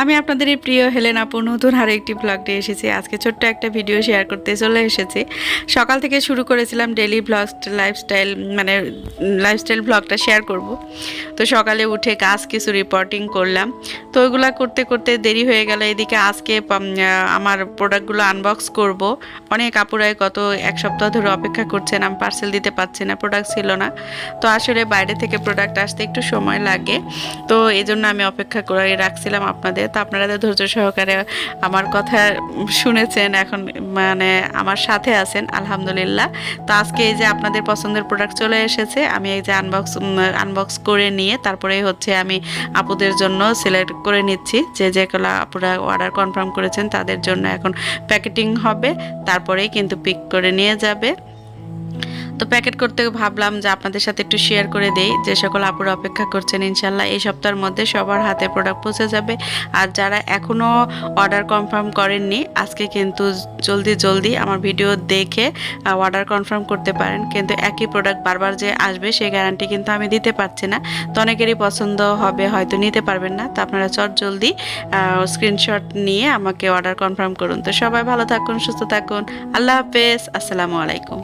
আমি আপনাদের এই প্রিয় হেলেন আপু নতুন আরও একটি ব্লগ দিয়ে এসেছি। আজকে ছোট্ট একটা ভিডিও শেয়ার করতে চলে এসেছি। সকাল থেকে শুরু করেছিলাম ডেলি ব্লগ লাইফস্টাইল মানে লাইফস্টাইল ব্লগটা শেয়ার করব। তো সকালে উঠে কাজ কিছু রিপোর্টিং করলাম। তো ওইগুলো করতে করতে দেরি হয়ে গেল। এদিকে আজকে আমার প্রোডাক্টগুলো আনবক্স করব। অনেক আপুরাই কত এক সপ্তাহ ধরে অপেক্ষা করছেন, আমি পার্সেল দিতে পারছি না প্রোডাক্ট ছিল না। তো আসলে বাইরে থেকে প্রোডাক্ট আসতে একটু সময় লাগে। তো এই জন্য আমি অপেক্ষা করে রাখছিলাম। আপনাদের। তো আপনারা তো ধৈর্য সহকারে আমার কথা শুনেছেন, এখন মানে আমার সাথে আছেন, আলহামদুলিল্লাহ। তো আজকে এই যে আপনাদের পছন্দের প্রোডাক্ট চলে এসেছে, আমি এই যে আনবক্স আনবক্স করে নিয়ে তারপরে হচ্ছে আমি আপুদের জন্য সিলেক্ট করে নিচ্ছি। যে যেগুলো আপুরা অর্ডার কনফার্ম করেছেন তাদের জন্য এখন প্যাকেটিং হবে, তারপরেই কিন্তু পিক করে নিয়ে যাবে। তো প্যাকেট করতে ভাবলাম যে আপনাদের সাথে একটু শেয়ার করে দেই। যে সকল আপুরা অপেক্ষা করছেন, ইনশাল্লাহ এই সপ্তাহের মধ্যে সবার হাতে প্রোডাক্ট পৌঁছে যাবে। আর যারা এখনও অর্ডার কনফার্ম করেননি, আজকে কিন্তু জলদি জলদি আমার ভিডিও দেখে অর্ডার কনফার্ম করতে পারেন। কিন্তু একই প্রোডাক্ট বারবার যে আসবে, সেই গ্যারান্টি কিন্তু আমি দিতে পারছি না। তো অনেকেরই পছন্দ হবে, হয়তো নিতে পারবেন না। তো আপনারা চট জলদি স্ক্রিনশট নিয়ে আমাকে অর্ডার কনফার্ম করুন। তো সবাই ভালো থাকুন, সুস্থ থাকুন। আল্লাহ হাফেজ। আসসালামু আলাইকুম।